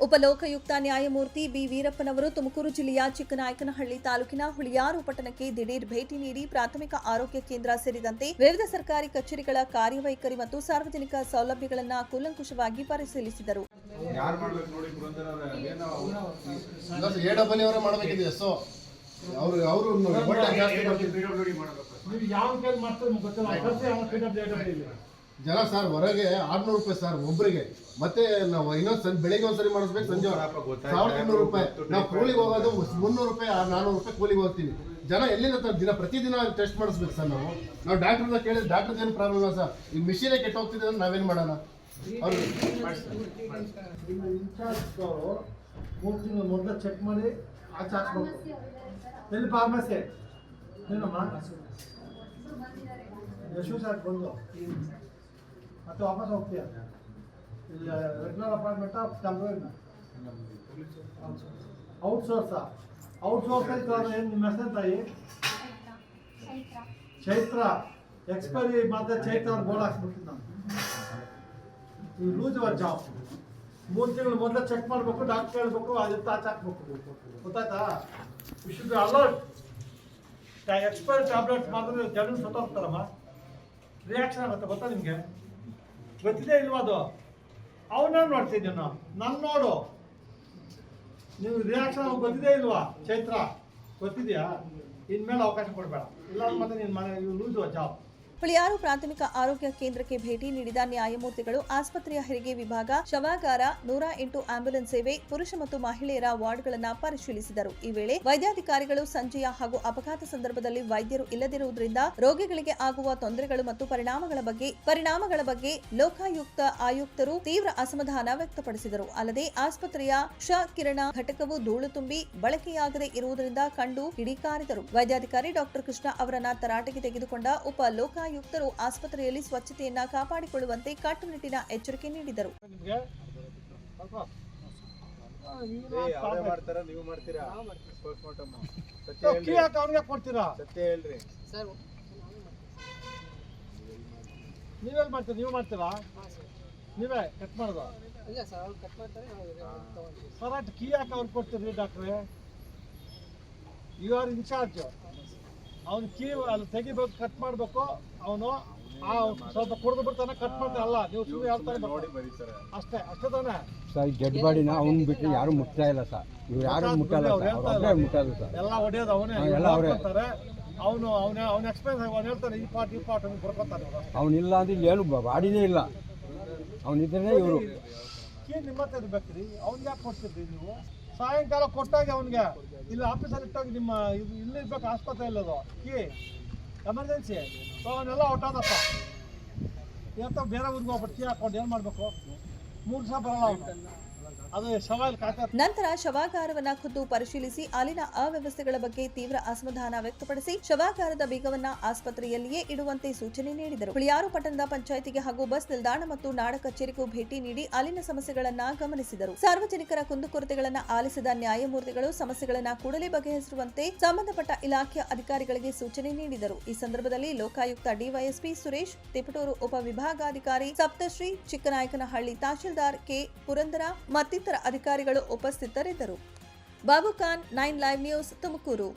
ಉಪಲೋಕಾಯುಕ್ತ ನ್ಯಾಯಮೂರ್ತಿ ಬಿ. ವೀರಪ್ಪನವರು ತುಮಕೂರು ಜಿಲ್ಲೆಯ ಚಿಕ್ಕನಾಯಕನಹಳ್ಳಿ ತಾಲೂಕಿನ ಹುಳಿಯಾರು ಪಟ್ಟಣಕ್ಕೆ ದಿಢೀರ್ ಭೇಟಿ ನೀಡಿ ಪ್ರಾಥಮಿಕ ಆರೋಗ್ಯ ಕೇಂದ್ರ ಸೇರಿದಂತೆ ವಿವಿಧ ಸರ್ಕಾರಿ ಕಚೇರಿಗಳ ಕಾರ್ಯವೈಖರಿ ಮತ್ತು ಸಾರ್ವಜನಿಕ ಸೌಲಭ್ಯಗಳನ್ನು ಕೂಲಂಕುಷವಾಗಿ ಪರಿಶೀಲಿಸಿದರು. ಅವ್ರೆ ಜನ ಸರ್ ಹೊರಗೆ ಆರ್ನೂರು ರೂಪಾಯಿ ಸರ್ ಒಬ್ಬರಿಗೆ ಮತ್ತೆ ನಾವು ಇನ್ನೊಂದು ಸಂ ಬೆಳಿಗ್ಗೆ ಒಂದ್ಸರಿ ಮಾಡಿಸ್ಬೇಕು ಸಂಜೆ. ಸಾವಿರದ ಇನ್ನೂರು ರೂಪಾಯಿ. ನಾವು ಕೂಲಿಗೆ ಹೋಗೋದು ಮುನ್ನೂರು ರೂಪಾಯಿ ನಾನ್ನೂರು ರೂಪಾಯಿ ಕೂಲಿಗೆ ಹೋಗ್ತೀವಿ. ಜನ ಎಲ್ಲಿಂದ ತರ ದಿನ ಪ್ರತಿದಿನ ಟೆಸ್ಟ್ ಮಾಡಿಸ್ಬೇಕು ಸರ್ ನಾವು. ನಾವು ಡಾಕ್ಟರ್ನ ಕೇಳಿದ್ರೆ ಡಾಕ್ಟರ್ ಏನು ಪ್ರಾಬ್ಲಮ್ ಇಲ್ಲ ಸರ್. ಈ ಮಿಷಿನೇ ಕೆಟ್ಟ ಹೋಗ್ತಿದೆ ಅಂದ್ರೆ ನಾವೇನು ಮಾಡೋಣ? ಅವ್ರು ನಿಮ್ಮ ಇನ್ಚಾರ್ಜ್ ಅವರು ಮೂರು ತಿಂಗಳು ಮೊದಲು ಚೆಕ್ ಮಾಡಿ ಆಚೆ ಹಾಕ್ಬೇಕು ಎಲ್ಲಿ ಫಾರ್ಮಸಿ ಏನಮ್ಮ? ಯಶು ಸರ್ ಬಂದು. ಮತ್ತೆ ವಾಪಸ್ ಹೋಗ್ತೀಯ? ಇಲ್ಲಿ ರೆಗ್ಯುಲರ್ ಅಪಾಯಿಂಟ್ಮೆಂಟ್ ಟೆಂಪ್ರರಿ ಔಟ್ಸೋರ್ಸಾ ಔಟ್ಸೋರ್ಸ್ ಅಂತ ಏನು ನಿಮ್ಮ ಹೆಸರು ತಾಯಿ? ಚೈತ್ರ. ಎಕ್ಸ್ಪೈರಿ ಮತ್ತೆ ಚೈತ್ರ ಅವ್ರು ಬೋರ್ಡ್ ಹಾಕ್ಸ್ಬಿಡ್ತೀನಿ ನಾನು. You ಲೂಸ್ your ಜಾಬ್ ಮೂರು ತಿಂಗಳು ಮೊದಲೇ ಚೆಕ್ ಮಾಡಬೇಕು ಡಾಕ್ಟರ್ ಹೇಳ್ಬೇಕು, ಅದು ತಾಚ್ ಹಾಕ್ಬೇಕು. ಗೊತ್ತಾಯ್ತಾ? You should be alert expire tablets ಮಾಡಿದ್ರೆ ಜನರು ಸತ್ತೋಗ್ತಾರಮ್ಮ ರಿಯಾಕ್ಷನ್ ಆಗುತ್ತೆ, ಗೊತ್ತಾ ನಿಮಗೆ? ಗೊತ್ತಿದೆ ಇಲ್ವಾ ಅದು? ಅವನ್ನ ನಾವು ನಾನು ನೋಡು. ನೀವು ರಿಯಾಕ್ಷನ್ ಗೊತ್ತಿದೆ ಇಲ್ವಾ? ಚೈತ್ರ, ಗೊತ್ತಿದೆಯಾ? ಇನ್ಮೇಲೆ ಅವಕಾಶ ಕೊಡಬೇಡ. ಇಲ್ಲ ಮತ್ತೆ ನೀನು ಮನೆ ಲೂಸ್ ಜಾಬ್ ಹುಳಿಯಾರು ಪ್ರಾಥಮಿಕ ಆರೋಗ್ಯ ಕೇಂದ್ರಕ್ಕೆ ಭೇಟಿ ನೀಡಿದ ನ್ಯಾಯಮೂರ್ತಿಗಳು ಆಸ್ಪತ್ರೆಯ ಹೆರಿಗೆ ವಿಭಾಗ, ಶವಾಗಾರ, ನೂರ ಎಂಟು ಆಂಬ್ಯುಲೆನ್ಸ್ ಸೇವೆ, ಪುರುಷ ಮತ್ತು ಮಹಿಳೆಯರ ವಾರ್ಡ್ಗಳನ್ನು ಪರಿಶೀಲಿಸಿದರು. ಈ ವೇಳೆ ವೈದ್ಯಾಧಿಕಾರಿಗಳು ಸಂಜೆಯ ಹಾಗೂ ಅಪಘಾತ ಸಂದರ್ಭದಲ್ಲಿ ವೈದ್ಯರು ಇಲ್ಲದಿರುವುದರಿಂದ ರೋಗಿಗಳಿಗೆ ಆಗುವ ತೊಂದರೆಗಳು ಮತ್ತು ಪರಿಣಾಮಗಳ ಬಗ್ಗೆ ಪರಿಣಾಮಗಳ ಬಗ್ಗೆ ಲೋಕಾಯುಕ್ತ ಆಯುಕ್ತರು ತೀವ್ರ ಅಸಮಾಧಾನ ವ್ಯಕ್ತಪಡಿಸಿದರು. ಅಲ್ಲದೆ ಆಸ್ಪತ್ರೆಯ ಕ್ಷ ಕಿರಣ ಘಟಕವು ಧೂಳು ತುಂಬಿ ಬಳಕೆಯಾಗದೇ ಇರುವುದರಿಂದ ಕಂಡು ಕಿಡಿಕಾರಿದರು ವೈದ್ಯಾಧಿಕಾರಿ ಡಾಕ್ಟರ್ ಕೃಷ್ಣ ಅವರನ್ನ ತರಾಟೆಗೆ ತೆಗೆದುಕೊಂಡ ಉಪ ಲೋಕಾಯುಕ್ತರು ಆಸ್ಪತ್ರೆಯಲ್ಲಿ ಸ್ವಚ್ಛತೆಯನ್ನ ಕಾಪಾಡಿಕೊಳ್ಳುವಂತೆ ಕಟ್ಟುನಿಟ್ಟಿನ ಎಚ್ಚರಿಕೆ ನೀಡಿದರು. ಪಾಪ. ಮಾಡ್ತಾರ? ನೀವು ಮಾಡ್ತೀರಾ? ಪೋಸ್ಟ್ಮಾರ್ಟಮ್. ಸತ್ಯ ಕೀ ಹೇಳ್ರಿ. ಕೊಡ್ತೀರಾ? ಸತ್ಯ ಹೇಳ್ರಿ. ನೀವೆಲ್ಲಿ ಮಾಡ್ತೀರಾ? ನೀವು ಮಾಡ್ತೀರಾ? ನೀವೇ ಕಟ್ ಮಾಡೋದು? ಇಲ್ಲ ಸರ್ ಅವ್ರು ಕಟ್ ಮಾಡ್ತಾರೆ ನಾವು ತಗೊಂತೀವಿ. ಕೀ ಹಾಕಿ ಅವ್ರಿಗೆ ಕೊಡ್ತೀರಿ ಡಾಕ್ಟ್ರೇ? ಯು ಆರ್ ಇನ್ಚಾರ್ಜ್ ಅವ್ನು ಕೀ ಅಲ್ಲಿ ತೆಗಿಬೇಕು ಕಟ್ ಮಾಡಬೇಕು ಅವನು ಆ ಸ್ವಲ್ಪ ಕುಡಿದು ಬಿಡ್ತಾನೆ ಕಟ್ ಮಾಡ್ತಾನೆ ಅಲ್ಲ ನೀವು ಸುಮ್ಮನೆ ಹೇಳ್ತಾನೆ ಅಷ್ಟೇ ಅಷ್ಟೇ ತಾನೆ? ಸರ್ ಡೆಡ್ ಬಾಡಿನ ಅವ್ನ್ ಬಿಟ್ಟು ಯಾರು ಮುಟ್ತಾ ಇಲ್ಲ ಸರ್. ಇವ್ರು ಯಾರು ಮುಟ್ಟಲ್ಲ ಸರ್ ಇಲ್ಲ. ಮುಟ್ಟಲ್ಲ ಸರ್. ಎಲ್ಲ ಹೊಡೆಯೋದು ಅವನೇ ಎಲ್ಲ ಅವರೇ. ಅವನು ಅವನ ಅವನ ಎಕ್ಸ್ಪೀರಿಯನ್ಸ್ ಅವ್ನು ಹೇಳ್ತಾನೆ ಈ ಪಾರ್ಟ್ ಈ ಪಾರ್ಟ್ ಅಂತ ಬರ್ಕೊತಾನೆ ಅವ್ನು ಅವ್ನಿಲ್ಲ ಅಂದ್ರೆ ಇಲ್ಲಿ ಏನು ಬಾಡಿನೇ ಇಲ್ಲ. ಅವನಿದ್ರೆ ಇವರು. ಕೀ ನಿಮ್ಮ ಹತ್ರ ಇರ್ಬೇಕ್ರಿ? ಅವ್ನಿಗೆ ಯಾಕೆ ಕೊಡ್ತಿದ್ರಿ ನೀವು? ಸಾಯಂಕಾಲ ಕೊಟ್ಟಾಗ ಅವನಿಗೆ. ಇಲ್ಲಿ ಆಫೀಸಲ್ಲಿ ಇಟ್ಟಾಗ ನಿಮ್ಮ ಇದು ಇಲ್ಲಿ ಇರ್ಬೇಕು ಆಸ್ಪತ್ರೆ ಇಲ್ಲದು ಕೀ, ಎಮರ್ಜೆನ್ಸಿ. ಸೊ ಅವನ್ನೆಲ್ಲ ಹೊಟ್ಟಾದಪ್ಪ ಇವತ್ತ ಬೇರೆ ಊರಿಗೆ ಹೋಗ್ಬಿಟ್ಟು ಕೀ ಹಾಕೊಂಡು ಏನು ಮಾಡಬೇಕು? ಮೂರು ಸಹ ಬರಲ್ಲ ಅವನು. ನಂತರ ಶವಾಗಾರವನ್ನ ಖುದ್ದು ಪರಿಶೀಲಿಸಿ ಅಲ್ಲಿನ ಅವ್ಯವಸ್ಥೆಗಳ ಬಗ್ಗೆ ತೀವ್ರ ಅಸಮಾಧಾನ ವ್ಯಕ್ತಪಡಿಸಿ ಶವಾಗಾರದ ಬೀಗವನ್ನ ಆಸ್ಪತ್ರೆಯಲ್ಲಿಯೇ ಇಡುವಂತೆ ಸೂಚನೆ ನೀಡಿದರು. ಹುಳಿಯಾರು ಪಟ್ಟಣದ ಪಂಚಾಯಿತಿಗೆ ಹಾಗೂ ಬಸ್ ನಿಲ್ದಾಣ ಮತ್ತು ನಾಡ ಕಚೇರಿಗೂ ಭೇಟಿ ನೀಡಿ ಅಲ್ಲಿನ ಸಮಸ್ಯೆಗಳನ್ನ ಗಮನಿಸಿದರು. ಸಾರ್ವಜನಿಕರ ಕುಂದುಕೊರತೆಗಳನ್ನ ಆಲಿಸಿದ ನ್ಯಾಯಮೂರ್ತಿಗಳು ಸಮಸ್ಯೆಗಳನ್ನ ಕೂಡಲೇ ಬಗೆಹರಿಸುವಂತೆ ಸಂಬಂಧಪಟ್ಟ ಇಲಾಖೆಯ ಅಧಿಕಾರಿಗಳಿಗೆ ಸೂಚನೆ ನೀಡಿದರು. ಈ ಸಂದರ್ಭದಲ್ಲಿ ಲೋಕಾಯುಕ್ತ ಡಿವೈಎಸ್ಪಿ ಸುರೇಶ್, ತಿಪಟೂರು ಉಪವಿಭಾಗಾಧಿಕಾರಿ ಸಪ್ತಶ್ರೀ, ಚಿಕ್ಕನಾಯಕನಹಳ್ಳಿ ತಹಶೀಲ್ದಾರ್ ಕೆ ಪುರಂದರ ಮತ್ತಿತರ ಅಧಿಕಾರಿಗಳು ಉಪಸ್ಥಿತರಿದ್ದರು. Babu Khan nine live news Tumakuru.